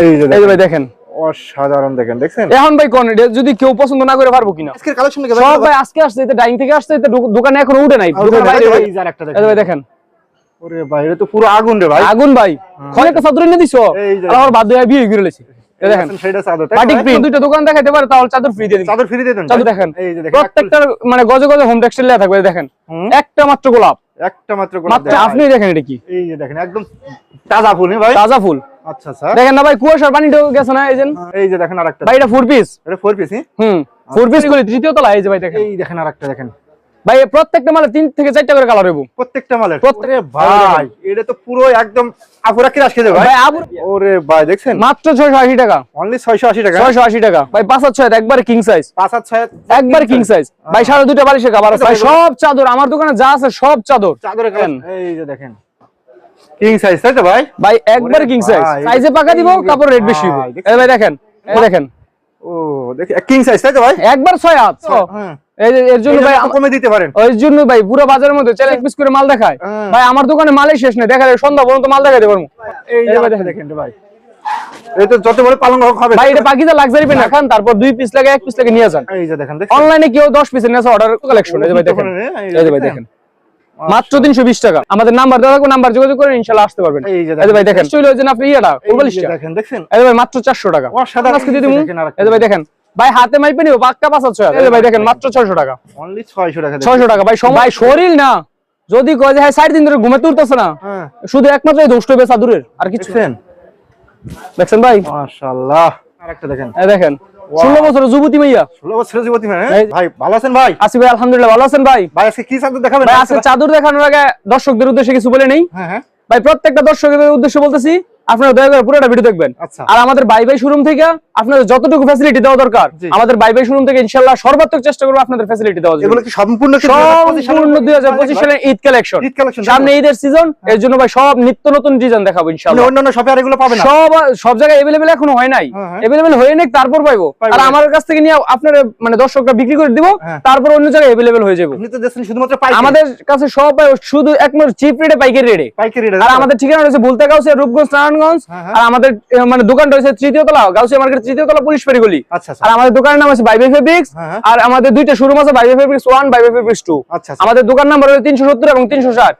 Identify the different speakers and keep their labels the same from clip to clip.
Speaker 1: এই যে দেখেন,
Speaker 2: ভাই দেখেন
Speaker 1: অসাধারণ দেখেন দেখছেন
Speaker 2: এখন ভাই কোন যদি কেউ পছন্দ না করে পারব কিনা
Speaker 1: আজকের কালেকশন
Speaker 2: সব ভাই আজকে আসছে এটা ডাইং থেকে আসছে এটা দোকানে এখন উঠে নাই দোকানে বাইরে
Speaker 1: এই যে আরেকটা
Speaker 2: এই ভাই দেখেন
Speaker 1: ওরে ভাই এটা তো পুরো আগুন রে ভাই
Speaker 2: আগুন ভাই খনে একটা এনে দিছো আমার বাদ দিয়ে বিয়ে করে লেছি মানে মাত্র গোলাপ
Speaker 1: একটা মাত্র গোলাপ
Speaker 2: আপনি দেখেন এটা কি
Speaker 1: এই যে দেখেন একদম তাজা ফুল হ্যাঁ ভাই
Speaker 2: তাজা ফুল
Speaker 1: আচ্ছা আচ্ছা
Speaker 2: দেখেন না ভাই কুয়াশার পানি ঢুকে গেছে না এই যে
Speaker 1: এই যে দেখেন আরেকটা।
Speaker 2: ভাই এটা ফোর পিস
Speaker 1: এটা ফোর পিস
Speaker 2: হুম ফোর পিস গুলি তৃতীয় তলা এই যে ভাই দেখেন।
Speaker 1: এই দেখেন আরেকটা দেখেন।
Speaker 2: ভাই প্রত্যেকটা মালে তিন থেকে চারটা করে কালার হইব।
Speaker 1: প্রত্যেকটা
Speaker 2: প্রত্যেক-
Speaker 1: ওরে ভাই এটা তো পুরো একদম আপুরা কি রাখছে ভাই। ওরে ভাই দেখছেন?
Speaker 2: মাত্র ছয়শো আশি টাকা।
Speaker 1: অনলি 680 টাকা?
Speaker 2: ছয়শো আশি টাকা। ভাই পাঁচ হাজার ছয় একবারে কিং সাইজ
Speaker 1: পাঁচ হাত ছয়
Speaker 2: একবার কিং সাইজ ভাই সাড়ে দুটা বালিশের কাবার আছে। ভাই সব চাদর আমার দোকানে যা আছে সব চাদর।
Speaker 1: চাদরে
Speaker 2: দেখেন।
Speaker 1: এই যে দেখেন। কিং সাইজ তাই তো ভাই?
Speaker 2: ভাই একবার কিং সাইজ সাইজে পাকা দিব কাপড় রেট বেশি হইব এই ভাই দেখেন এই দেখেন।
Speaker 1: ও দেখি কিং সাইজ তাই তো ভাই?
Speaker 2: একবার ছয় হাত।
Speaker 1: হ্যাঁ।
Speaker 2: এই এর জন্য ভাই
Speaker 1: কমে দিতে পারেন।
Speaker 2: ওই জন্য ভাই পুরো বাজারের মধ্যে এক পিস করে মাল দেখায়।
Speaker 1: হ্যাঁ।
Speaker 2: ভাই আমার দোকানে মালই শেষ নেই। দেখা যায় সন্ধ্যা পর্যন্ত মাল দেখাতে পারব।
Speaker 1: এই
Speaker 2: ভাই
Speaker 1: আরেকটা দেখেন। ভাই। এই যত বড় পালং হোক হবে।
Speaker 2: ভাই এটা লাক্সারি পেন রাখান তারপর দুই পিস লাগে এক পিস লাগে নিয়ে যান।
Speaker 1: এই যে দেখেন
Speaker 2: অনলাইনে কেউ দশ পিসের নেছে অর্ডার কালেকশন এই যে ভাই দেখেন। এই যে ভাই দেখেন। মাত্র তিনশো বিশ টাকা। আমাদের নাম্বার থাকবে নাম্বার যোগাযোগ করে ইনশাল্লাহ আসতে পারবেন। ভাই দেখেন আপনি ইয়েটা
Speaker 1: দেখেন দেখছেন
Speaker 2: ভাই মাত্র চারশো টাকা। আজকে যদি। ভাই দেখেন ভাই হাতে মাইপে নিব পাক্কা পাঁচ ভাই দেখেন মাত্র ছয়শো টাকা।
Speaker 1: অনলি 600 টাকা
Speaker 2: ছয়শো টাকা ভাই ভাই শরীর না। যদি কয় যে হ্যাঁ সাইড দিন ধরে ঘুমাতে উঠতেছে না।
Speaker 1: হ্যাঁ।
Speaker 2: শুধু একমাত্র এই দোষটা বেসা দূরের আর কিছু
Speaker 1: দেখছেন?
Speaker 2: ভাই?
Speaker 1: আরেকটা দেখেন।
Speaker 2: দেখেন ষোলো বছরের যুবতী মাইয়া।
Speaker 1: 16 বছরের যুবতী হ্যাঁ? ভাই ভালো আছেন ভাই?
Speaker 2: আসি ভাই আলহামদুলিল্লাহ ভালো আছেন ভাই?
Speaker 1: ভাই আজকে কি চাদর দেখাবেন?
Speaker 2: ভাই আজকে চাদর দেখানোর আগে দর্শকদের উদ্দেশ্যে কিছু বলে নেই।
Speaker 1: হ্যাঁ হ্যাঁ।
Speaker 2: ভাই প্রত্যেকটা দর্শকের উদ্দেশ্যে বলতেছি আপনারা দয়া করে পুরোটা ভিডিও দেখবেন।
Speaker 1: আচ্ছা।
Speaker 2: আর আমাদের বাই বাই শোরুম থেকে আপনাদের যতটুকু ফ্যাসিলিটি দেওয়া দরকার আমাদের বাই বাই শোরুম থেকে ইনশাল্লাহ সর্বাত্মক চেষ্টা করব আপনাদের ফ্যাসিলিটি জন্য।
Speaker 1: এগুলো কি সম্পূর্ণ কি
Speaker 2: সম্পূর্ণ দুই হাজার পঁচিশ সালের ঈদ কালেকশন সামনে ঈদের সিজন এর জন্য ভাই সব নিত্য নতুন ডিজাইন দেখাবো ইনশাল্লাহ।
Speaker 1: অন্যান্য শপে আর এগুলো পাবে না।
Speaker 2: সব সব জায়গায় এভেলেবেল এখনও হয় নাই।
Speaker 1: হ্যাঁ, হ্যাঁ।
Speaker 2: এভেলেবেল হয়ে নেই তারপর পাইবো। আর আমার কাছ থেকে নিয়ে আপনার মানে দর্শকরা বিক্রি করে দিব
Speaker 1: হ্যাঁ।
Speaker 2: তারপর অন্য জায়গায় এভেলেবেল হয়ে যাব।
Speaker 1: আপনি তো দেখছেন শুধুমাত্র পাইকারি।
Speaker 2: আমাদের কাছে সব শুধু একমাত্র চিপ রেটে পাইকারি রেটে
Speaker 1: পাইকারি রেট
Speaker 2: আর আমাদের ঠিকানা রয়েছে বলতে গাউসিয়া রূপগঞ্জ নারায়ণগঞ্জ
Speaker 1: হ্যাঁ, হ্যাঁ।
Speaker 2: আর আমাদের মানে দোকানটা রয়েছে তৃতীয় তলা গাউসিয়া মার্কেট তৃতীয় তলা পুলিশ ফেরি গলি
Speaker 1: আচ্ছা আচ্ছা।
Speaker 2: আর আমাদের দোকানের নাম আছে বাইবে ফেব্রিক্স
Speaker 1: হ্যাঁ, হ্যাঁ।
Speaker 2: আর আমাদের দুইটা শোরুম আছে বাইবে ফেব্রিক্স ওয়ান বাইবে ফেব্রিক্স টু
Speaker 1: আচ্ছা
Speaker 2: আমাদের দোকান নাম্বার হলো তিনশো সত্তর এবং তিনশো ষাট।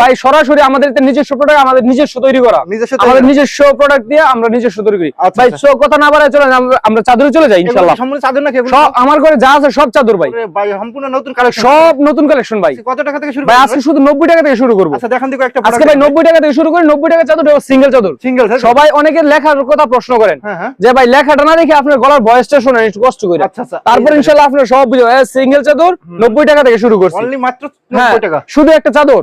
Speaker 1: ভাই সরাসরি না,
Speaker 2: আমাদের নিজস্ব প্রোডাক্ট আমাদের নিজস্ব তৈরি করা। আমাদের নিজস্ব প্রোডাক্ট দিয়ে আমরা নিজস্ব তৈরি করি।
Speaker 1: আচ্ছা,
Speaker 2: ভাই কথা না বাড়ায় চলেন আমরা- চাদরে চলে যাই ইনশাল্লাহ
Speaker 1: চাদর এগুলো?
Speaker 2: আমার ঘরে যা আছে সব চাদর ভাই।
Speaker 1: ভাই সম্পূর্ণ নতুন কালেকশন
Speaker 2: সব নতুন কালেকশন ভাই।
Speaker 1: কত টাকা থেকে শুরু
Speaker 2: ভাই আজকে শুধু নব্বই টাকা থেকে শুরু করব।
Speaker 1: আচ্ছা দেখান দিকে একটা
Speaker 2: আজকে ভাই নব্বই টাকা থেকে শুরু করি নব্বই টাকা চাদর সিঙ্গেল চাদর।
Speaker 1: সিঙ্গেল
Speaker 2: সবাই অনেকের লেখার কথা প্রশ্ন করেন
Speaker 1: হ্যাঁ হ্যাঁ।
Speaker 2: যে ভাই লেখাটা না দেখে আপনার গলার বয়সটা শোনেন একটু কষ্ট করে।
Speaker 1: আচ্ছা আচ্ছা।
Speaker 2: তারপর ইনশাল্লাহ আপনার সব বুঝে সিঙ্গেল চাদর নব্বই টাকা থেকে শুরু করছি।
Speaker 1: মাত্র
Speaker 2: হ্যাঁ
Speaker 1: 90 টাকা।
Speaker 2: শুধু একটা চাদর।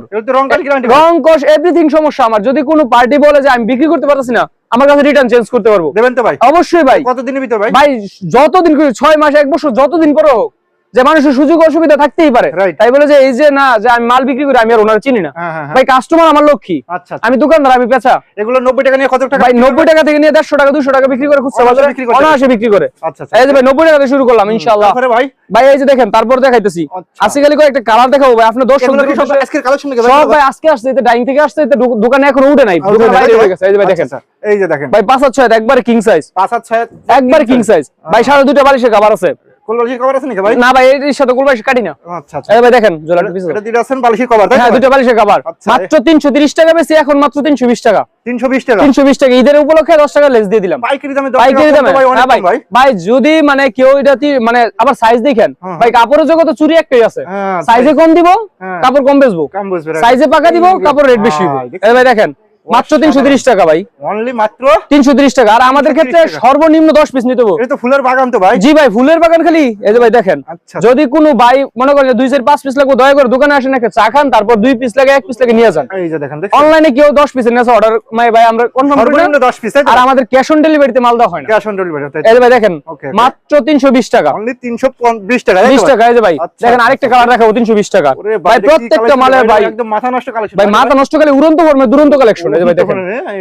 Speaker 1: রং
Speaker 2: কস এভরিথিং সমস্যা আমার। যদি কোনো পার্টি বলে যে আমি বিক্রি করতে পারতেছি না আমার কাছে রিটার্ন চেঞ্জ করতে পারব।
Speaker 1: দেবেন তো ভাই।
Speaker 2: অবশ্যই ভাই।
Speaker 1: কত দিনের ভিতর ভাই?
Speaker 2: ভাই যতদিন করে ছয় মাস এক বছর যতদিন পরে হোক। যে মানুষের সুযোগ অসুবিধা থাকতেই পারে. তাই বলে যে এই যে না যে আমি মাল বিক্রি করি আমি আর ওনার চিনি না।
Speaker 1: হ্যাঁ হ্যাঁ হ্যাঁ।
Speaker 2: ভাই কাস্টমার আমার লক্ষ্মী।
Speaker 1: আচ্ছা আচ্ছা।
Speaker 2: আমি দোকানদার আমি পেঁচা।
Speaker 1: এগুলো 90 টাকা নিয়ে কত টাকা
Speaker 2: ভাই নব্বই টাকা থেকে নিয়ে দেড়শো টাকা দুশো টাকা বিক্রি করে খুচরা বাজারে অনায়াসে বিক্রি করে।
Speaker 1: আচ্ছা আচ্ছা
Speaker 2: এই যে ভাই নব্বই টাকা শুরু করলাম ইনশাল্লাহ
Speaker 1: ভাই?
Speaker 2: ভাই এই যে দেখেন তারপর দেখাইতেছি।
Speaker 1: আচ্ছা।
Speaker 2: আজকে করে একটা কালার দেখাবো ভাই আপনার দর্শক
Speaker 1: সব ভাই?
Speaker 2: সব ভাই আজকে আসছে এটা ডাইং থেকে আসছে এটা দোকানে এখন উঠে নাই
Speaker 1: আর
Speaker 2: এই যে ভাই দেখেন।
Speaker 1: আচ্ছা, আচ্ছা। এই যে দেখেন।
Speaker 2: ভাই পাঁচ হাত ছয় একবার কিং সাইজ
Speaker 1: পাঁচ হাত ছয়
Speaker 2: একবার কিং সাইজ ভাই সাড়ে দুটা বালিশের খাবার আছে।
Speaker 1: কোলবালিশের কভার আছে নাকি ভাই?
Speaker 2: না ভাই এর সাথে কুলবাইশ কাটি না।
Speaker 1: আচ্ছা আচ্ছা।
Speaker 2: এই ভাই দেখেন জোলাটা পিছে
Speaker 1: এটা দিতে আছেন বালিশের কভার তাই
Speaker 2: হ্যাঁ বালিশের
Speaker 1: আচ্ছা।
Speaker 2: মাত্র টাকা বেশি এখন মাত্র তিনশো বিশ টাকা।
Speaker 1: 320 টাকা?
Speaker 2: তিনশো বিশ টাকা। ঈদের উপলক্ষে দশ টাকা লেস দিয়ে দিলাম।
Speaker 1: পাইকারি দামে দশ
Speaker 2: পাইকারি দামে।
Speaker 1: ভাই
Speaker 2: হ্যাঁ ভাই যদি মানে কেউ এটা মানে আবার সাইজ দেখেন ভাই কাপড়ের জগতে চুরি একটাই আছে।
Speaker 1: হ্যাঁ,
Speaker 2: সাইজে কম দিব
Speaker 1: হ্যাঁ।
Speaker 2: কাপড় কম বেচবো।
Speaker 1: কাম বুঝবে
Speaker 2: সাইজে পাকা দিব কাপড় রেট বেশি হইবো। এই ভাই দেখেন মাত্র তিনশো তিরিশ টাকা ভাই।
Speaker 1: অনলি মাত্র
Speaker 2: তিনশো তিরিশ টাকা। আর আমাদের ক্ষেত্রে সর্বনিম্ন দশ পিস নিতে হবে।
Speaker 1: এটা তো ফুলের বাগান তো ভাই।
Speaker 2: জি ভাই ফুলের বাগান খালি। এই যে ভাই দেখেন।
Speaker 1: আচ্ছা।
Speaker 2: যদি কোনো ভাই মনে করেন দুই চার পাঁচ পিস লাগবে দয়া করে দোকানে আসেন একটা চা খান তারপর দুই পিস লাগে এক পিস লাগে নিয়ে যান।
Speaker 1: এই যে দেখেন
Speaker 2: অনলাইনে কেউ দশ পিসের নেছে অর্ডার মানে ভাই আমরা কনফার্ম করি না।
Speaker 1: 10 পিস
Speaker 2: আর আমাদের ক্যাশ অন ডেলিভারিতে মাল দেওয়া হয় না।
Speaker 1: ক্যাশ অন ডেলিভারি
Speaker 2: এই যে ভাই দেখেন. মাত্র তিনশো বিশ টাকা।
Speaker 1: অনলি 320 টাকা
Speaker 2: বিশ টাকা এই যে ভাই
Speaker 1: আচ্ছা,
Speaker 2: দেখেন
Speaker 1: আচ্ছা,
Speaker 2: আরেকটা কালার দেখাবো তিনশো বিশ টাকা। ভাই প্রত্যেকটা মালের
Speaker 1: ভাই, একদম মাথা নষ্ট কালেকশন
Speaker 2: ভাই মাথা নষ্ট করে উড়ন্ত ফর্মে দুরন্ত কালেকশন এই যে ভাই দেখেন।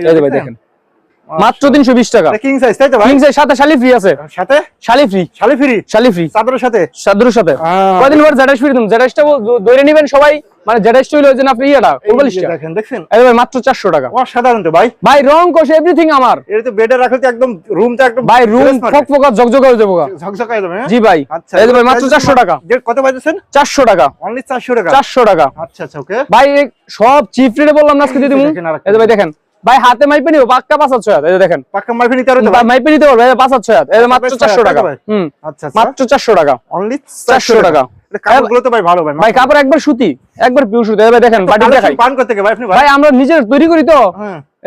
Speaker 2: এই যে ভাই দেখেন। মাত্র তিনশো বিশ টাকা।
Speaker 1: কিং সাইজ তাই তো ভাই?
Speaker 2: কিংসের সাথে শালি ফ্রি আছে।
Speaker 1: সাথে?
Speaker 2: শালি ফ্রি
Speaker 1: শালি ফ্রি
Speaker 2: শালি ফ্রি
Speaker 1: চাদরের সাথে?
Speaker 2: সাদুর সাথে। কয়দিন পর জেডাস ফ্রি দিম জেডাসটা ধরে নেবেন সবাই। মানে যেটা স্টাইল হয়েছে না আপনি ইয়েটা কোলবালিশটা
Speaker 1: দেখেন দেখছেন?
Speaker 2: এই ভাই মাত্র চারশো টাকা।
Speaker 1: অসাধারণ তো ভাই।
Speaker 2: ভাই রং কোশ এভরিথিং আমার।
Speaker 1: এটা তো বেডে রাখলে তো একদম রুমটা একদম
Speaker 2: ভাই রুম
Speaker 1: fresh মারবে।
Speaker 2: ফক ফকা ঝকঝক হয়ে যাব গা।
Speaker 1: ঝকঝকায় যাবে হ্যাঁ?
Speaker 2: জি ভাই।
Speaker 1: আচ্ছা
Speaker 2: এই ভাই মাত্র
Speaker 1: price
Speaker 2: চারশো
Speaker 1: কত-
Speaker 2: টাকা।
Speaker 1: যে কত পাইতেছেন
Speaker 2: চারশো টাকা।
Speaker 1: অনলি চারশো টাকা?
Speaker 2: চারশো টাকা।
Speaker 1: আচ্ছা আচ্ছা ওকে
Speaker 2: ভাই সব চিপ রেটে বললাম না আজকে দিদি। এই ভাই দেখেন। ভাই হাতে মাইপে নিও পাক্কা পাঁচ হাত ছয় হাত। এই দেখেন।
Speaker 1: পাক্কা মারফি নিতে পারো তো
Speaker 2: ভাই মাইপে নিতে পারবে পাঁচ ছয় হাত। এই মাত্র
Speaker 1: পাঁচ হাত
Speaker 2: চারশো
Speaker 1: ছয় হাত
Speaker 2: টাকা।
Speaker 1: ভাই?
Speaker 2: হুম
Speaker 1: আচ্ছা আচ্ছা।
Speaker 2: মাত্র চারশো টাকা।
Speaker 1: অনলি
Speaker 2: 400 টাকা।
Speaker 1: কাপড়গুলো তো ভাই ভালো ভাই
Speaker 2: ভাই কাপড় একবার সুতি একবার পিউ সুতি। ভাই দেখেন বাটি দেখাই
Speaker 1: পান করতে ভাই আপনি ভাই
Speaker 2: ভাই আমরা নিজের তৈরি করি তো।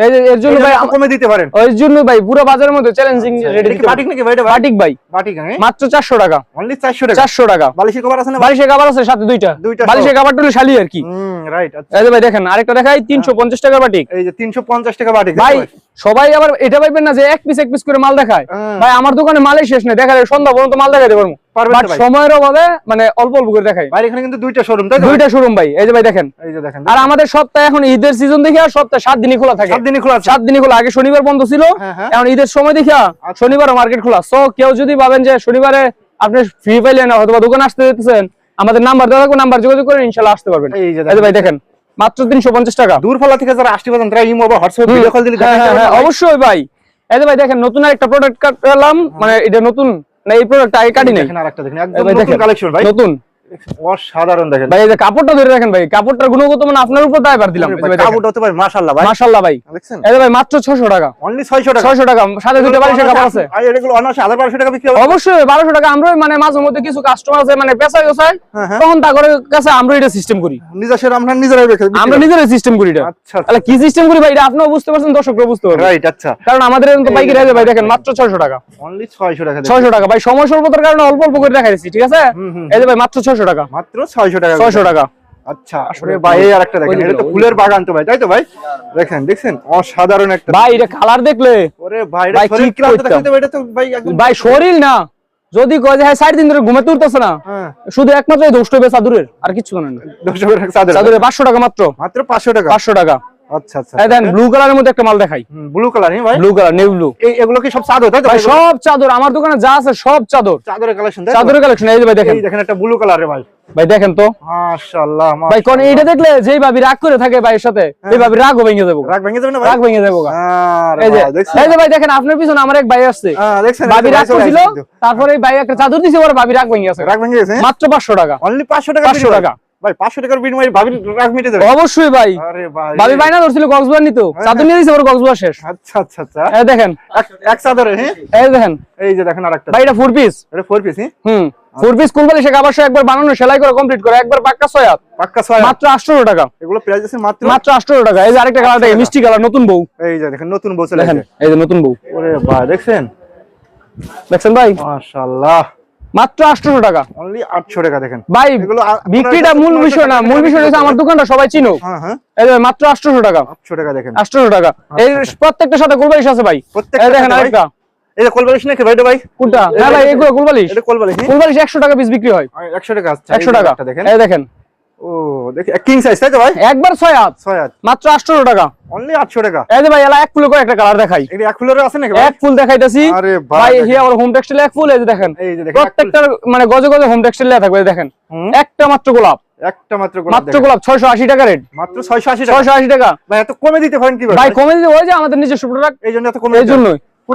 Speaker 2: এই যে এর জন্য ভাই
Speaker 1: কমে দিতে পারেন।
Speaker 2: ওই জন্য ভাই পুরো বাজারের মধ্যে চ্যালেঞ্জিং রেডি
Speaker 1: বাটিক নাকি ভাই
Speaker 2: বাটিক ভাই।
Speaker 1: বাটিক
Speaker 2: মাত্র চারশো টাকা।
Speaker 1: অনলি 400 টাকা?
Speaker 2: চারশো টাকা।
Speaker 1: বালিশের কভার আছে না
Speaker 2: বালিশের কাবার আছে সাথে দুইটা। বালিশের হলো শালি আর কি।
Speaker 1: হুম রাইট আচ্ছা।
Speaker 2: এই ভাই দেখেন আরেকটা দেখাই তিনশো পঞ্চাশ টাকার বাটিক
Speaker 1: এই যে 350 টাকা বাটিক
Speaker 2: ভাই সবাই আবার এটা পাইবেন না যে এক পিস এক পিস করে মাল দেখায়।
Speaker 1: হ্যাঁ।
Speaker 2: ভাই আমার দোকানে মালই শেষ নেই। দেখা যায় সন্ধ্যা পর্যন্ত মাল দেখাইতে পারব। সময়ের অভাবে মানে অল্প অল্প করে দেখাই।
Speaker 1: ভাই এখানে কিন্তু দুইটা শোরুম তাই?
Speaker 2: দুইটা শোরুম ভাই। এই যে ভাই দেখেন।
Speaker 1: এই যে দেখেন।
Speaker 2: আর আমাদের সপ্তাহে এখন ঈদের সিজন দেখে আর সপ্তাহে সাত দিনই খোলা থাকে।
Speaker 1: সাত দিনই খোলা আছে।
Speaker 2: সাত দিনই খোলা। আগে শনিবার বন্ধ ছিল।
Speaker 1: হ্যাঁ, হ্যাঁ।
Speaker 2: এখন ঈদের সময় দেখিয়া শনিবার মার্কেট খোলা। সো কেউ যদি ভাবেন যে শনিবারে আপনি ফ্রি পাইলেন হয়তো দোকানে আসতে দিতেছেন আমাদের নাম্বার দেওয়া থাকবে নাম্বার যোগাযোগ করে ইনশাল্লাহ আসতে পারবেন।
Speaker 1: এই যে
Speaker 2: ভাই দেখেন। মাত্র তিনশো পঞ্চাশ টাকা।
Speaker 1: দূর ফলা থেকে যারা আসতে পারেন তারা ইমো বা হোয়াটসঅ্যাপ ভিডিও কল দিলে
Speaker 2: হ্যাঁ, হ্যাঁ, হ্যাঁ। অবশ্যই ভাই। এই যে ভাই দেখেন নতুন একটা প্রোডাক্ট কাটলাম মানে এটা নতুন না এই প্রোডাক্ট আগে কাটি নাই
Speaker 1: দেখেন আরেকটা দেখেন একদম নতুন কালেকশন ভাই।
Speaker 2: নতুন।
Speaker 1: অসাধারণ দেখেন।
Speaker 2: ভাই এই যে কাপড়টা ধরে রাখেন ভাই কাপড়টার গুণগত মানে আপনার উপর দায়বার দিলাম।
Speaker 1: কাপড়টা তো ভাই মাশাআল্লাহ ভাই।
Speaker 2: মাশাল্লাহ ভাই।
Speaker 1: দেখছেন?
Speaker 2: এই ভাই মাত্র ছশো টাকা।
Speaker 1: অনলি 600 টাকা।
Speaker 2: ছয়শো টাকা সাথে দুটো বালিশের কাপড় আছে।
Speaker 1: আর এগুলো অনায়াসে 1200 টাকা বিক্রি হবে।
Speaker 2: অবশ্যই বারোশো টাকা আমরা মানে মাঝে মধ্যে কিছু কাস্টমার আছে মানে পেশায় পেশায়
Speaker 1: হ্যাঁ, হ্যাঁ।
Speaker 2: তখন তাদের কাছে আমরা এটা সিস্টেম করি।
Speaker 1: নিজস্ব আমরা নিজেরাই রেখে
Speaker 2: আমরা নিজেরাই সিস্টেম করি এটা।
Speaker 1: আচ্ছা
Speaker 2: তাহলে কি সিস্টেম করি ভাই এটা আপনিও বুঝতে পারছেন দর্শকরা বুঝতে
Speaker 1: রাইট আচ্ছা।
Speaker 2: কারণ আমাদের তো ভাই দেখেন মাত্র টাকা।
Speaker 1: অনলি 600 টাকা দেখেন।
Speaker 2: ছয়শো টাকা। ভাই সময় স্বল্পতার কারণে অল্প অল্প করে দেখা দিচ্ছি ঠিক আছে?
Speaker 1: হুম, হুম।
Speaker 2: এই যে ভাই মাত্র ছয়শো টাকা।
Speaker 1: মাত্র 600 টাকা
Speaker 2: ছয়শো টাকা।
Speaker 1: আচ্ছা আসলে ভাই এই আরেকটা দেখেন এটা তো ফুলের বাগান তো ভাই তাই তো ভাই? দেখেন দেখছেন? অসাধারণ একটা
Speaker 2: ভাই এটা কালার দেখলে?
Speaker 1: ওরে ভাই এটা শরীর ক্লান্ত? ভাই এটা তো ভাই
Speaker 2: ভাই শরীর না। যদি কয় যে হ্যাঁ দিন ধরে ঘুমাতে উঠতেছে না
Speaker 1: হ্যাঁ।
Speaker 2: শুধু একমাত্র এই দোষটা হবে চাদুরের আর কিছু জানেন না চাদুরের পাঁচশো টাকা মাত্র।
Speaker 1: মাত্র 500 টাকা।
Speaker 2: পাঁচশো টাকা।
Speaker 1: আচ্ছা আচ্ছা
Speaker 2: দেন ব্লু কালারের মধ্যে একটা মাল দেখাই।
Speaker 1: ব্লু কালার হ্যাঁ ভাই।
Speaker 2: ব্লু কালার নেভি ব্লু
Speaker 1: এগুলো কি সব চাদর তাই তো?
Speaker 2: ভাই
Speaker 1: ভাই
Speaker 2: সব চাদর আমার দোকানে যা আছে সব চাদর।
Speaker 1: চাদরের কালেকশন
Speaker 2: চাদরের কালেকশন এই যে ভাই দেখেন।
Speaker 1: দেখেন একটা ব্লু কালারে ভাই।
Speaker 2: ভাই দেখেন তো।
Speaker 1: মাশাআল্লাহ
Speaker 2: ভাই কোন এইটা দেখলে যেই ভাবি রাগ করে থাকে ভাইয়ের সাথে এই ভাবি রাগও ভেঙে যাব।
Speaker 1: রাগ ভেঙে যাবে না ভাই?
Speaker 2: রাগ ভেঙে যাব এই যে
Speaker 1: ভাই,
Speaker 2: এই যে ভাই দেখেন আপনার পিছনে আমার এক ভাই আসছে।
Speaker 1: হ্যাঁ,
Speaker 2: ভাবি রাগ করছিল। তারপরে এই ভাই একটা চাদর দিছে ওর ভাবি রাগ ভেঙে গেছে।
Speaker 1: রাগ ভেঙে গেছে?
Speaker 2: মাত্র পাঁচশো টাকা।
Speaker 1: অনলি 500 টাকা
Speaker 2: 500 টাকা।
Speaker 1: ভাই 500 টাকার বিনিময়ে ভাবির রাগ মিটে যাবে।
Speaker 2: অবশ্যই ভাই।
Speaker 1: আরে ভাই।
Speaker 2: ভাবি বাইনা ধরছিল কক্সবাজার নিত। চাদর নিয়ে দিছে ওর কক্সবাজার শেষ।
Speaker 1: আচ্ছা আচ্ছা আচ্ছা।
Speaker 2: এই দেখেন।
Speaker 1: এক- এক চাদরে হ্যাঁ?
Speaker 2: এই দেখেন।
Speaker 1: এই যে দেখেন আরেকটা।
Speaker 2: ভাই এটা ফোর পিস
Speaker 1: এটা ফোর পিস হ্যাঁ?
Speaker 2: হুম। ফোর পিস কুলবালি সে আবার একবার বানানো সেলাই করে কমপ্লিট করে। একবার পাক্কা ছয় হাত।
Speaker 1: পাক্কা ছয়
Speaker 2: মাত্র আটশো টাকা।
Speaker 1: এগুলো প্রাইস আছে মাত্র?
Speaker 2: টাকা। এই যে আরেকটা কালার মিষ্টি কালার নতুন বউ।
Speaker 1: এই যে দেখেন নতুন বউ চলে
Speaker 2: দেখেন এই যে নতুন বউ।
Speaker 1: ওরে ভাই দেখছেন?
Speaker 2: দেখছেন ভাই?
Speaker 1: মাশাআল্লাহ।
Speaker 2: মাত্র আটশো টাকা।
Speaker 1: অনলি 800 টাকা দেখেন।
Speaker 2: ভাই
Speaker 1: এগুলো
Speaker 2: বিক্রিটা মূল বিষয় না মূল বিষয় হচ্ছে আমার দোকানটা সবাই চিনো
Speaker 1: হ্যাঁ হ্যাঁ।
Speaker 2: এই মাত্র আটশো টাকা।
Speaker 1: 800 টাকা দেখেন।
Speaker 2: আটশো টাকা। এই প্রত্যেকটার সাথে কুলবালিশ আছে ভাই।
Speaker 1: প্রত্যেকটা
Speaker 2: এই দেখেন আরেকটা।
Speaker 1: এই যে কোলবালিশ নাকি ভাই ভাই?
Speaker 2: কোনটা? ভাই এগুলো কুলবালিশ।
Speaker 1: এটা কোলবালিশ?
Speaker 2: কুলবালিশ একশো টাকা পিস বিক্রি হয়।
Speaker 1: 100 টাকা
Speaker 2: একশো টাকা।
Speaker 1: দেখেন।
Speaker 2: এই দেখেন।
Speaker 1: ও দেখি কিং সাইজ তাই তো ভাই?
Speaker 2: একবার ছয় হাত।
Speaker 1: ছয় হাত।
Speaker 2: মাত্র আটশো টাকা।
Speaker 1: অনলি 800 টাকা?
Speaker 2: এই যে ভাই এলা এক ফুলে করে একটা কালার দেখাই।
Speaker 1: এটা এক ফুলের আছে নাকি ভাই?
Speaker 2: এক ফুল দেখাইতেছি।
Speaker 1: আরে ভাই
Speaker 2: ভাই
Speaker 1: দেখেন।
Speaker 2: হোম টেক্সটাইল এক ফুল এই যে দেখেন।
Speaker 1: এই যে দেখেন
Speaker 2: প্রত্যেকটার মানে গজে গজে হোম টেক্সটাইল লেখা থাকবে দেখেন। একটা মাত্র গোলাপ।
Speaker 1: একটা মাত্র গোলাপ
Speaker 2: মাত্র গোলাপ ছয়শো আশি টাকা রেট।
Speaker 1: মাত্র 680 টাকা।
Speaker 2: ছয়শো আশি টাকা।
Speaker 1: ভাই এত কমে দিতে পারেন কি
Speaker 2: ভাই কমে দিতে ওই যে আমাদের নিজস্ব প্রোডাক্ট
Speaker 1: এই জন্য এত কমে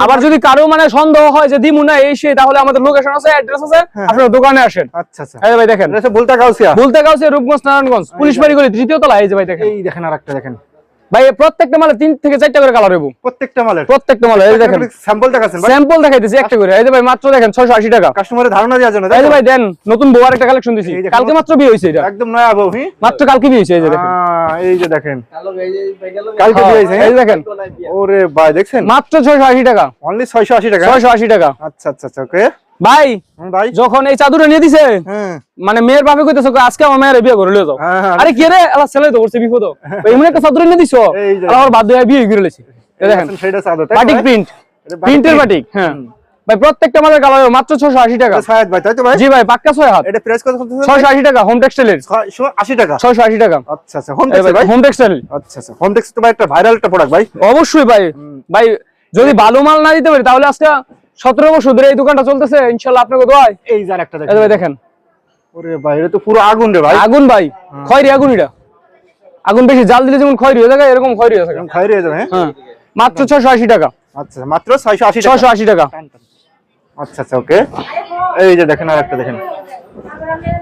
Speaker 2: আবার যদি কারও মানে সন্দেহ হয় যে দিমু না এই সে তাহলে আমাদের লোকেশন আছে অ্যাড্রেস আছে
Speaker 1: হ্যাঁ।
Speaker 2: আপনারা দোকানে আসেন।
Speaker 1: আচ্ছা আচ্ছা।
Speaker 2: এই ভাই দেখেন।
Speaker 1: এটা কাউসিয়া বলতা গাউসিয়া
Speaker 2: বলতে গাউছে রূপগঞ্জ নারায়ণগঞ্জ পুলিশ বাড়ি গলি তৃতীয় তলা এই যে ভাই দেখেন।
Speaker 1: এই দেখেন আরেকটা দেখেন।
Speaker 2: ভাই প্রত্যেকটা মালে তিন থেকে চারটা করে কালার হইব।
Speaker 1: প্রত্যেকটা মালের।
Speaker 2: প্রত্যেকটা মালে এই দেখেন।
Speaker 1: স্যাম্পল দেখাচ্ছেন
Speaker 2: স্যাম্পল দেখাইতেছি একটা করে। এই যে ভাই মাত্র দেখেন ছয়শো আশি টাকা।
Speaker 1: কাস্টমারের ধারণা দেওয়ার জন্য
Speaker 2: এই যে ভাই দেন নতুন বউ একটা কালেকশন দিছি। কালকে মাত্র বিয়ে হয়েছে এটা।
Speaker 1: একদম নয়া বউ হ্যাঁ
Speaker 2: মাত্র কালকে বিয়ে হয়েছে এই যে দেখেন।
Speaker 1: এই যে দেখেন। কালকে
Speaker 2: এই দেখেন।
Speaker 1: ওরে ভাই দেখছেন?
Speaker 2: মাত্র ছয়শো আশি টাকা।
Speaker 1: অনলি 680 টাকা?
Speaker 2: ছয়শো আশি টাকা।
Speaker 1: আচ্ছা আচ্ছা আচ্ছা ওকে
Speaker 2: ভাই
Speaker 1: ভাই।
Speaker 2: যখন এই চাদুটা নিয়ে দিছে
Speaker 1: হ্যাঁ।
Speaker 2: মানে মেয়ের বাপে কইতেছে আজকে আমার মেয়ের বিয়ে করে লিয়ে যাও।
Speaker 1: হ্যাঁ, হ্যাঁ।
Speaker 2: আরে কে রে? আলা ছেলে তো করছে বিপদ এমন একটা চাদর এনে দিছো? আমার বাধ্য হয়ে বিয়ে করে লেছি দেখেন বাটিক প্রিন্ট। প্রিন্টের বাটিক হ্যাঁ। ভাই প্রত্যেকটা মালের কালার মাত্র ছশো আশি টাকা।
Speaker 1: এটা ভাই তাই তো ভাই?
Speaker 2: জি ভাই পাক্কা হাত।
Speaker 1: এটা প্রাইস কত বলতেছেন
Speaker 2: ছয়শো আশি টাকা হোম টেক্সটাইলের
Speaker 1: 680 টাকা?
Speaker 2: ছয়শো আশি টাকা।
Speaker 1: আচ্ছা আচ্ছা হোম টেক্সটাইল ভাই?
Speaker 2: হোম টেক্সটাইল
Speaker 1: আচ্ছা আচ্ছা হোম টেক্সটাইল তো ভাই একটা ভাইরাল একটা প্রোডাক্ট ভাই।
Speaker 2: অবশ্যই ভাই। ভাই যদি ভালো মাল না দিতে পারি তাহলে আজকে সতেরো বছর ধরে এই দোকানটা চলতেছে ইনশাল্লাহ আপনাকে দোয়াই
Speaker 1: এই যার একটা দেখেন। ওরে ভাই এটা তো পুরো আগুন রে ভাই।
Speaker 2: আগুন ভাই খয়রি আগুন এটা। আগুন বেশি জাল দিলে যেমন খয়রি হয়ে এরকম খয়রি হয়ে থাকে।
Speaker 1: যাবে হ্যাঁ?
Speaker 2: হ্যাঁ। মাত্র টাকা।
Speaker 1: আচ্ছা মাত্র ছয়শো আশি টাকা।
Speaker 2: ছয়শো আশি টাকা।
Speaker 1: আচ্ছা আচ্ছা ওকে। এই যে দেখেন আর একটা দেখেন।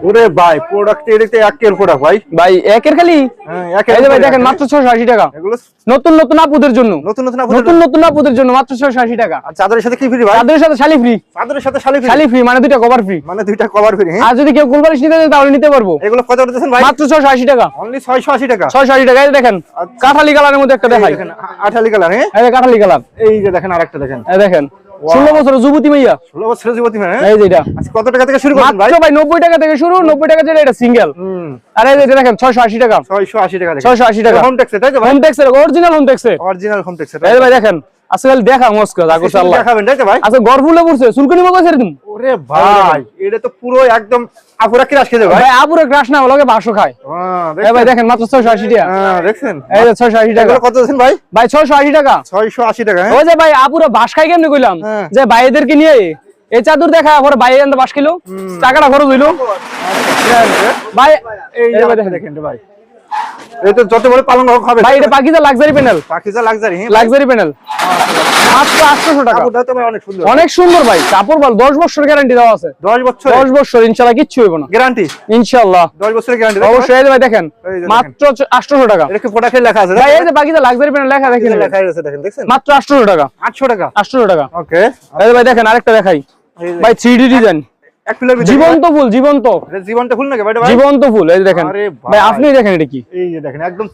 Speaker 1: ওরে ভাই প্রোডাক্ট এদিকে একের প্রোডাক্ট ভাই।
Speaker 2: ভাই একের খালি?
Speaker 1: হ্যাঁ
Speaker 2: ভাই দেখেন। মাত্র ছয়শো আশি টাকা।
Speaker 1: এগুলো
Speaker 2: নতুন নতুন আপুদের জন্য।
Speaker 1: নতুন নতুন আপনাদের
Speaker 2: নতুন নতুন আপুদের জন্য মাত্র ছয়শো আশি টাকা।
Speaker 1: আর চাদরের সাথে কি ফ্রি ভাই?
Speaker 2: তাদের সাথে শালি ফ্রি
Speaker 1: চাদরের সাথে শালি ফ্রি
Speaker 2: শালি ফ্রি মানে দুইটা কভার ফ্রি
Speaker 1: মানে দুইটা কভার ফ্রি হ্যাঁ?
Speaker 2: আর যদি কেউ কুলবালিশ নিতে তাহলে নিতে পারব।
Speaker 1: এগুলো কত দিতেছেন ভাই?
Speaker 2: মাত্র ছয়শো আশি টাকা।
Speaker 1: অনলি ছয়শো আশি টাকা?
Speaker 2: ছয়শো আশি টাকা এই দেখেন
Speaker 1: আচ্ছা।
Speaker 2: কাঠালি কালারের মধ্যে একটা দেখাই।
Speaker 1: আঠালি কালার হ্যাঁ?
Speaker 2: এই কাঠালি কালার
Speaker 1: এই যে দেখেন আরেকটা দেখেন।
Speaker 2: এই দেখেন। ষোলো বছর যুবতী মাইয়া।
Speaker 1: ষোলো বছরের যুবতী মেয়ে হ্যাঁ?
Speaker 2: এই যে এটা।
Speaker 1: আচ্ছা কত টাকা থেকে শুরু করছেন ভাই?
Speaker 2: ভাই নব্বই টাকা থেকে শুরু নব্বই টাকা যেটা এটা সিঙ্গেল আর এই যে এটা দেখেন ছয়শো আশি টাকা।
Speaker 1: ছয়শো আশি টাকা
Speaker 2: ছয়শো আশি টাকা।
Speaker 1: হোম ট্যাক্সে তাই তো ভাই?
Speaker 2: হোম ট্যাক্সের অরিজিনাল হোম ট্যাক্সের
Speaker 1: অরিজিনাল হোম ট্যাক্সে
Speaker 2: ভাই? দেখেন আজকে খালি দেখা মস্ক আল্লাহ।
Speaker 1: দেখাবেন তাই তো ভাই?
Speaker 2: গর্ভুলে পড়ছে চুলকুনি মগজ ছেড়ে দিন
Speaker 1: ওরে ভাই এটা তো পুরো একদম আপুরা ভাই।
Speaker 2: ভাই আপুরে ক্রাশ না বাসো খায়।
Speaker 1: হ্যাঁ,
Speaker 2: ভাই দেখেন মাত্র ছয়শো আশি টাকা।
Speaker 1: হ্যাঁ, দেখছেন?
Speaker 2: এই যে ছয়শো আশি টাকা।
Speaker 1: কত ভাই?
Speaker 2: ভাই ছয়শো আশি টাকা।
Speaker 1: ছয়শো আশি টাকা হ্যাঁ?
Speaker 2: ওই যে ভাই আপুরা বাস খাই কেমনি কইলাম?
Speaker 1: হ্যাঁ।
Speaker 2: যে ভাইদেরকে নিয়ে এই চাদর দেখা পরে ভাই এনে বাস খেলো টাকাটা খরচ হইল। ভাই
Speaker 1: এই
Speaker 2: এই ভাই দেখেন।
Speaker 1: দেখেন ভাই। তো যত বড় হোক হবে।
Speaker 2: ভাই এটা Pakiza luxury panel
Speaker 1: Pakiza luxury হ্যাঁ।
Speaker 2: লাক্সারি প্যানেল মাত্র আটশোশো টাকা।
Speaker 1: কাপড়টা তো ভাই অনেক সুন্দর।
Speaker 2: অনেক সুন্দর ভাই। কাপড় বল দশ বছর গ্যারান্টি দেওয়া আছে।
Speaker 1: 10 বছর
Speaker 2: দশ বছর ইনশাল্লাহ কিচ্ছু না।
Speaker 1: গ্যারান্টি
Speaker 2: ইনশাল্লাহ
Speaker 1: 10 বছরের গ্যারান্টি
Speaker 2: অবশ্যই ভাই দেখেন। মাত্র আটশোশো টাকা।
Speaker 1: এটা কি প্রোডাক্টে লেখা আছে?
Speaker 2: ভাই এই যে বাকিটা লাক্সারি প্যানেল লেখা দেখেন।
Speaker 1: লেখা আছে দেখেন দেখছেন
Speaker 2: মাত্র আটশোশো টাকা।
Speaker 1: 800 টাকা?
Speaker 2: আটশোশো টাকা।
Speaker 1: ওকে
Speaker 2: এই ভাই দেখেন আরেকটা দেখাই। ভাই থ্রি ডি ডিজাইন
Speaker 1: এক পিলার ভিতরে
Speaker 2: জীবন্ত ফুল জীবন্ত।
Speaker 1: এটা জীবনটা ফুল নাকি ভাই
Speaker 2: জীবন্ত ফুল এই দেখেন।
Speaker 1: ভাই।
Speaker 2: ভাই। আপনি দেখেন এটা কি?
Speaker 1: এই যে দেখেন একদম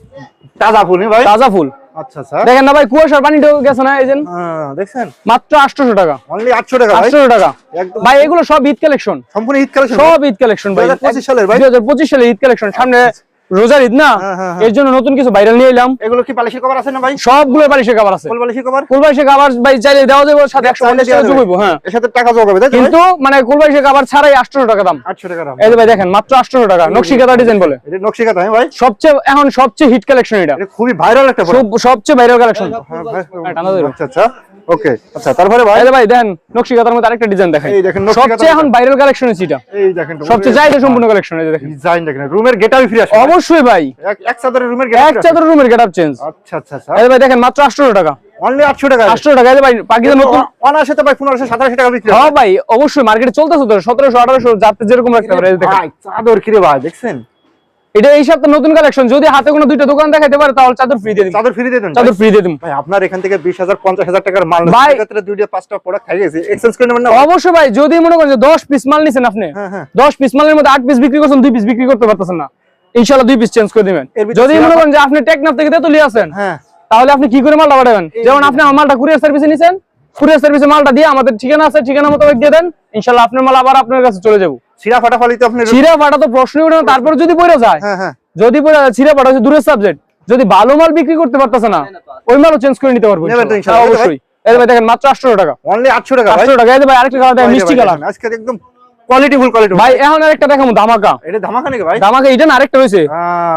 Speaker 1: তাজা ফুল ভাই?
Speaker 2: তাজা ফুল।
Speaker 1: আচ্ছা আচ্ছা।
Speaker 2: দেখেন না ভাই কুয়াশার পানি গেছে না এই যে।
Speaker 1: হ্যাঁ দেখছেন?
Speaker 2: মাত্র আটশোশো টাকা।
Speaker 1: অনলি 800 টাকা ভাই?
Speaker 2: টাকা। এগুলো সব ঈদ কালেকশন।
Speaker 1: সম্পূর্ণ ঈদ কালেকশন?
Speaker 2: সব ঈদ কালেকশন ভাই।
Speaker 1: 2025 সালের ভাই?
Speaker 2: ঈদ কালেকশন। সামনে রোজার ঈদ না?
Speaker 1: হ্যাঁ, হ্যাঁ,
Speaker 2: এর জন্য নতুন কিছু ভাইরাল নিয়ে এলাম।
Speaker 1: এগুলো কি পালিশের কভার আছে না ভাই?
Speaker 2: সবগুলো বালিশের খাবার আছে।
Speaker 1: ফুল কভার
Speaker 2: কুলবাইশের খাবার ভাই চাইলে দেওয়া যাবে সাথে একশো পঞ্চাশ টাকা যোগাইবো হ্যাঁ।
Speaker 1: এর সাথে টাকা যোগ হবে?
Speaker 2: কিন্তু মানে কুলবাইশের খাবার ছাড়াই আটশোশো টাকা দাম।
Speaker 1: 800 টাকা দাম।
Speaker 2: এই যে ভাই দেখেন মাত্র আটশোশো টাকা। নকশি কাতা ডিজাইন বলে।
Speaker 1: এটা নকশি কাটা হ্যাঁ ভাই?
Speaker 2: সবচেয়ে এখন সবচেয়ে হিট কালেকশন এটা।
Speaker 1: খুবই ভাইরাল একটা
Speaker 2: সবচেয়ে ভাইরাল কালেকশন
Speaker 1: হ্যাঁ। আচ্ছা আচ্ছা। ওকে আচ্ছা তারপরে ভাই?
Speaker 2: ভাই দেন নকশি কাতার মধ্যে আরেকটা ডিজাইন দেখাই।
Speaker 1: এই দেখেন
Speaker 2: সবচেয়ে এখন ভাইরাল কালেকশন এটা।
Speaker 1: এই দেখেন
Speaker 2: সবচেয়ে চাহিদা সম্পূর্ণ কালেকশন এই দেখেন।
Speaker 1: ডিজাইন দেখেন রুমের ফ্রি আসবে
Speaker 2: অবশ্যই ভাই।
Speaker 1: এক এক চাদরের রুমের
Speaker 2: এক
Speaker 1: গেটআপ
Speaker 2: চাদর রুমের গেটআপ চেঞ্জ
Speaker 1: আচ্ছা আচ্ছা আচ্ছা।
Speaker 2: এই ভাই দেখেন মাত্র আটশো টাকা।
Speaker 1: অনলি 800 টাকা।
Speaker 2: আটশো টাকা এই ভাই পাকিস্তান নতুন
Speaker 1: অনার সাথে ভাই 1500 1700 টাকা বিক্রি হ্যাঁ
Speaker 2: ভাই অবশ্যই মার্কেটে চলতেছে তো সতেরোশো আঠারোশো যাতে যেরকম রাখতে পারে এই দেখেন।
Speaker 1: ভাই চাদর কি রে ভাই দেখছেন?
Speaker 2: এটা এই সপ্তাহে নতুন কালেকশন যদি হাতে কোনো দুইটা দোকান দেখাইতে পারে তাহলে চাদর ফ্রি দিয়ে দিন
Speaker 1: চাদর ফ্রি দিয়ে দেন
Speaker 2: চাদর ফ্রি দিয়ে দিন
Speaker 1: ভাই আপনার এখান থেকে 20000 50000 টাকার মাল
Speaker 2: ভাই-
Speaker 1: দুইটা পাঁচটা প্রোডাক্ট খাই গেছে। এক্সচেঞ্জ করে নেবেন না?
Speaker 2: অবশ্যই ভাই যদি মনে করেন যে দশ পিস মাল নিছেন আপনি
Speaker 1: হ্যাঁ, হ্যাঁ।
Speaker 2: দশ পিস মালের মধ্যে আট পিস বিক্রি করছেন দুই পিস বিক্রি করতে পারতেছেন না। ইনশাল্লাহ দুই পিস চেঞ্জ করে দিবেন। যদি মনে করেন যে আপনি টেকনাফ থেকে তেতুলি আছেন
Speaker 1: হ্যাঁ।
Speaker 2: তাহলে আপনি কি করে মালটা পাঠাবেন? যেমন আপনি আমার মালটা কুরিয়ার সার্ভিসে নিছেন কুরিয়ার সার্ভিসে মালটা দিয়ে আমাদের ঠিকানা আছে ঠিকানা মতো দিয়ে দেন। ইনশাল্লাহ আপনার মাল আবার আপনার কাছে চলে যাব।
Speaker 1: ফাটাফালি তো আপনি
Speaker 2: ছিঁড়া ফাটা তো প্রশ্নই ওঠে না তারপরে যদি পড়ে যায়
Speaker 1: হ্যাঁ হ্যাঁ।
Speaker 2: যদি পড়ে যায় ছিঁড়া ফাটা হচ্ছে দূরের সাবজেক্ট যদি ভালো মাল বিক্রি করতে পারতেছে না ওই মালও চেঞ্জ করে নিতে পারব হ্যাঁ, অবশ্যই। এই ভাই দেখেন মাত্র আটশো টাকা।
Speaker 1: অনলি 800 টাকা ভাই।
Speaker 2: আটশো টাকা। এই ভাই আরেকটা কালার দেখেন মিষ্টি কালার
Speaker 1: আজকে একদম কোয়ালিটি ফুল কোয়ালিটি
Speaker 2: ভাই এখন আরেকটা দেখাবো ধামাকা।
Speaker 1: এটা ধামাকা নাকি ভাই?
Speaker 2: ধামাকা এটা না আরেকটা
Speaker 1: আহ,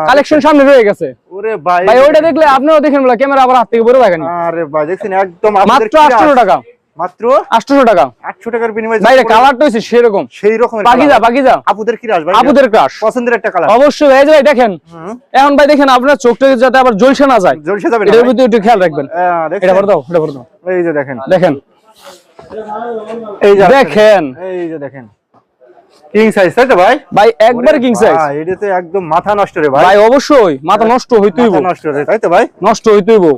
Speaker 2: কালেকশন সামনে রয়ে গেছে।
Speaker 1: ওরে ভাই।
Speaker 2: ভাই ওইটা দেখলে আপনারাও দেখেন বলে ক্যামেরা আবার হাত থেকে বেরো দেখেনি।
Speaker 1: আরে ভাই দেখছেন একদম
Speaker 2: মাত্র
Speaker 1: কি
Speaker 2: আটশো
Speaker 1: আস-
Speaker 2: টাকা।
Speaker 1: মাত্র
Speaker 2: আটশো টাকা।
Speaker 1: 800 টাকার বিনিময়ে
Speaker 2: ভাই কালারটা সেরকম।
Speaker 1: সেই রকমের। আপুদের ভাই?
Speaker 2: আপুদের ক্রাশ
Speaker 1: পছন্দের একটা কালার
Speaker 2: অবশ্যই ভাই দেখেন। এখন ভাই দেখেন আপনার যাতে আবার জলসে না যায়
Speaker 1: যাবে না?
Speaker 2: ভিতরে একটু খেয়াল রাখবেন। এটা ভরে দাও এটা ভরে দাও।
Speaker 1: এই যে দেখেন।
Speaker 2: দেখেন।
Speaker 1: এই যে
Speaker 2: দেখেন।
Speaker 1: এই যে দেখেন। কিং সাইজ তাই তো ভাই?
Speaker 2: ভাই একবার কিং সাইজ
Speaker 1: ভাই, এটা তো একদম মাথা নষ্ট রে ভাই।
Speaker 2: ভাই অবশ্যই। মাথা নষ্ট
Speaker 1: নষ্ট রে তাই তো ভাই?
Speaker 2: নষ্ট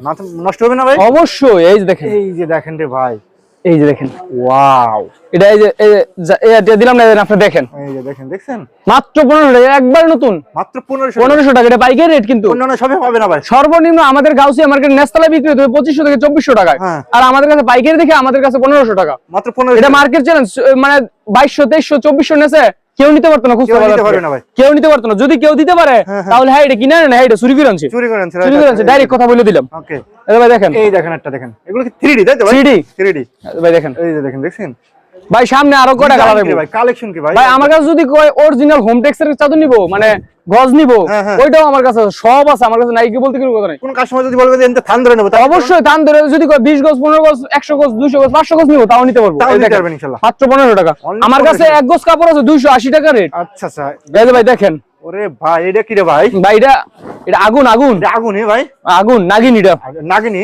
Speaker 1: মাথা নষ্ট হবে না ভাই?
Speaker 2: অবশ্যই এই যে দেখেন।
Speaker 1: এই যে দেখেন রে ভাই।
Speaker 2: এই যে দেখেন।
Speaker 1: ওয়াও।
Speaker 2: এটা এই যে যে দিলাম না আপনি দেখেন।
Speaker 1: এই যে দেখেন দেখছেন?
Speaker 2: মাত্র পনেরো টাকা একবার নতুন।
Speaker 1: মাত্র পনেরোশো
Speaker 2: পনেরোশো টাকা এটা বাইকের রেট কিন্তু।
Speaker 1: অন্যান্য সবে পাবেন না ভাই
Speaker 2: সর্বনিম্ন আমাদের গাউসিয়া মার্কেট নেস্তালা বিক্রি হতে পঁচিশশো থেকে চব্বিশশো টাকায়।
Speaker 1: হ্যাঁ।
Speaker 2: আর আমাদের কাছে পাইকারি দেখে আমাদের কাছে পনেরোশো টাকা।
Speaker 1: মাত্র 1500
Speaker 2: এটা মার্কেট চ্যালেঞ্জ মানে বাইশশো তেইশশো চব্বিশশো নেছে। কেউ নিতে পারতো না খুচরা
Speaker 1: নিতে
Speaker 2: বাজার
Speaker 1: পারবে না ভাই।
Speaker 2: কেউ নিতে পারতো না। যদি কেউ দিতে পারে তাহলে হ্যাঁ এটা কিনে না হ্যাঁ এটা চুরি করে আনছে।
Speaker 1: চুরি করে আনছে
Speaker 2: চুরি করে আনছে ডাইরেক্ট কথা বলে দিলাম।
Speaker 1: ওকে
Speaker 2: এই ভাই দেখেন।
Speaker 1: এই দেখেন একটা দেখেন। এগুলো কি 3D তাই তো ভাই?
Speaker 2: 3D
Speaker 1: 3D
Speaker 2: ভাই দেখেন।
Speaker 1: এই যে দেখেন দেখছেন?
Speaker 2: ভাই সামনে আরও কয়টা কালার
Speaker 1: আছে ভাই? কালেকশন কি ভাই?
Speaker 2: ভাই আমার কাছে যদি কয় অরিজিনাল হোম টেক্সের চাদর নিব মানে গজ নিবো
Speaker 1: হ্যাঁ, হ্যাঁ।
Speaker 2: ওইটাও আমার কাছে সব আছে আমার কাছে নাইকি বলতে কিছু কথা নাই।
Speaker 1: কোন কাস্টমার যদি বলবে যে থান ধরে নেব
Speaker 2: অবশ্যই ধরে যদি কয় বিশ গজ পনেরো গজ একশো গজ দুইশো গজ পাঁচশো গজ নিবো তাও নিতে পারব।
Speaker 1: তাও নিতে পারবেন ইনশাল্লাহ।
Speaker 2: মাত্র পনেরো টাকা। আমার কাছে এক গজ কাপড় আছে দুইশো আশি টাকা রেট।
Speaker 1: আচ্ছা আচ্ছা।
Speaker 2: ভাই দেখেন।
Speaker 1: ওরে ভাই এটা কি রে ভাই?
Speaker 2: ভাই এটা এটা আগুন আগুন।
Speaker 1: এটা আগুনই ভাই।
Speaker 2: আগুন নাগিন এটা।
Speaker 1: নাগিনি?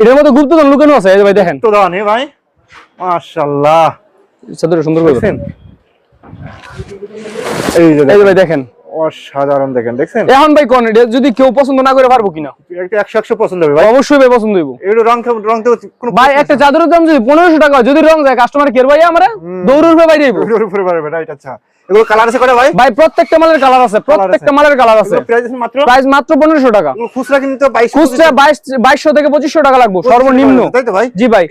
Speaker 2: এটার মধ্যে গুপ্তধন লুকানো আছে ভাই দেখেন।
Speaker 1: তো ভাই। মাশাআল্লাহ।
Speaker 2: সুন্দর করে
Speaker 1: এই যে
Speaker 2: এই ভাই দেখেন।
Speaker 1: অসাধারণ দেখেন দেখছেন?
Speaker 2: এখন ভাই কোন এটা যদি কেউ পছন্দ না করে পারব কিনা?
Speaker 1: একটা একশো একশো পছন্দ হবে ভাই।
Speaker 2: অবশ্যই ভাই পছন্দ হইব।
Speaker 1: এগুলো রং রং তো কোনো
Speaker 2: ভাই একটা চাদরের দাম যদি পনেরোশো টাকা যদি রং যায় কাস্টমার কের ভাই আমরা দৌড়ের উপরে বাইরে যাইবো।
Speaker 1: এগুলোর উপরে পারবে রাইট আচ্ছা। এগুলো কালার আছে করে ভাই?
Speaker 2: ভাই প্রত্যেকটা মালের কালার আছে প্রত্যেকটা মালের কালার আছে।
Speaker 1: প্রাইস মাত্র?
Speaker 2: প্রাইস মাত্র পনেরোশো টাকা।
Speaker 1: খুচরা কিন্তু
Speaker 2: খুচরা থেকে পঁচিশশো টাকা লাগবে সর্বনিম্ন।
Speaker 1: তাই তো ভাই?
Speaker 2: জি ভাই।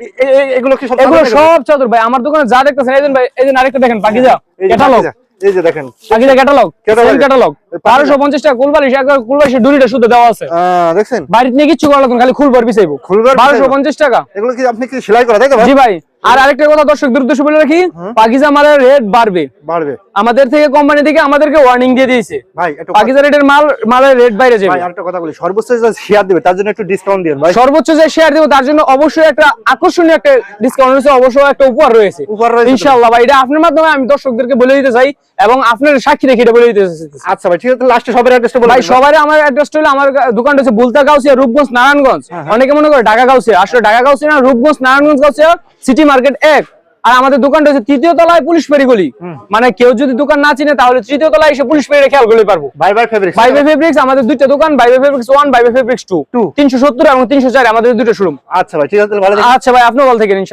Speaker 1: এগুলো কি সব
Speaker 2: এগুলো
Speaker 1: চাদর
Speaker 2: সব চাদর ভাই আমার দোকানে যা দেখতেছেন এই ভাই এই যে আরেকটা দেখেন পাকিজা ক্যাটালগ
Speaker 1: পাকিজা, এই যে দেখেন
Speaker 2: পাকিজা ক্যাটালগ। সেম ক্যাটালগ
Speaker 1: এই পাকিজা।
Speaker 2: বারোশো পঞ্চাশ টাকা কুলবালিশ একবার কুলবালিশের ডুরিটা শুদ্ধ দেওয়া আছে।
Speaker 1: হ্যাঁ দেখছেন?
Speaker 2: বাড়িতে নিয়ে কিচ্ছু করা লাগবে খালি খুলবার বিছাইবো
Speaker 1: খুলবার
Speaker 2: বারোশো
Speaker 1: বিছাইবো।
Speaker 2: পঞ্চাশ টাকা।
Speaker 1: এগুলো কি আপনি কি সেলাই করা তাই তো ভাই?
Speaker 2: জি ভাই। আর আরেকটা কথা দর্শকদের উদ্দেশ্যে বলে রাখি পাকিজা মালের রেট বাড়বে।
Speaker 1: বাড়বে।
Speaker 2: আমাদের থেকে কোম্পানি থেকে আমাদেরকে ওয়ার্নিং দিয়ে দিয়েছে।
Speaker 1: ভাই
Speaker 2: পাকিজা রেটের মাল মালের রেট বাইরে
Speaker 1: ভাই
Speaker 2: যাবে
Speaker 1: আরেকটা কথা বলি সর্বোচ্চ যে শেয়ার দিবে তার জন্য একটু ডিসকাউন্ট দিন ভাই।
Speaker 2: সর্বোচ্চ যে শেয়ার দেবো তার জন্য অবশ্যই একটা আকর্ষণীয় একটা ডিসকাউন্ট রয়েছে অবশ্যই একটা উপহার রয়েছে।
Speaker 1: উপহার রয়েছে
Speaker 2: ইনশাআল্লাহ ভাই এটা আপনার মাধ্যমে আমি দর্শকদেরকে বলে দিতে চাই এবং আপনার সাক্ষী রেখে এটা বলে দিতে চাই
Speaker 1: আচ্ছা ভাই ঠিক আছে লাস্টে সবার অ্যাড্রেসটা বলে
Speaker 2: ভাই
Speaker 1: দিন।
Speaker 2: সবারই আমার অ্যাড্রেস হলো আমার দোকানটা হচ্ছে বুলতা গাউসিয়া রূপগঞ্জ নারায়ণগঞ্জ। অনেকে মনে করে ঢাকা গাউসিয়া আসলে ঢাকা গাউসিয়া না রূপগঞ্জ নারায়ণগঞ্জ গাউসিয়া সিটি মার্কেট এক। আর আমাদের দোকানটা হচ্ছে তৃতীয় তলায় পুলিশ ফেরি গলি মানে কেউ যদি দোকান না চিনে তাহলে তৃতীয় তলায় এসে পুলিশ ফেরি খেয়াল করলে পারব।
Speaker 1: বাই বাই
Speaker 2: ফেব্রিক্স আমাদের দুইটা দোকান বাইবে ফেব্রিক্স ওয়ান বাইবে ফেব্রিক্স টু
Speaker 1: টু
Speaker 2: তিনশো সত্তর এবং তিনশো চার আমাদের দুটো শুরু
Speaker 1: আচ্ছা ভাই ঠিক আছে।
Speaker 2: আচ্ছা ভাই আপনার বল ইনশাআল্লাহ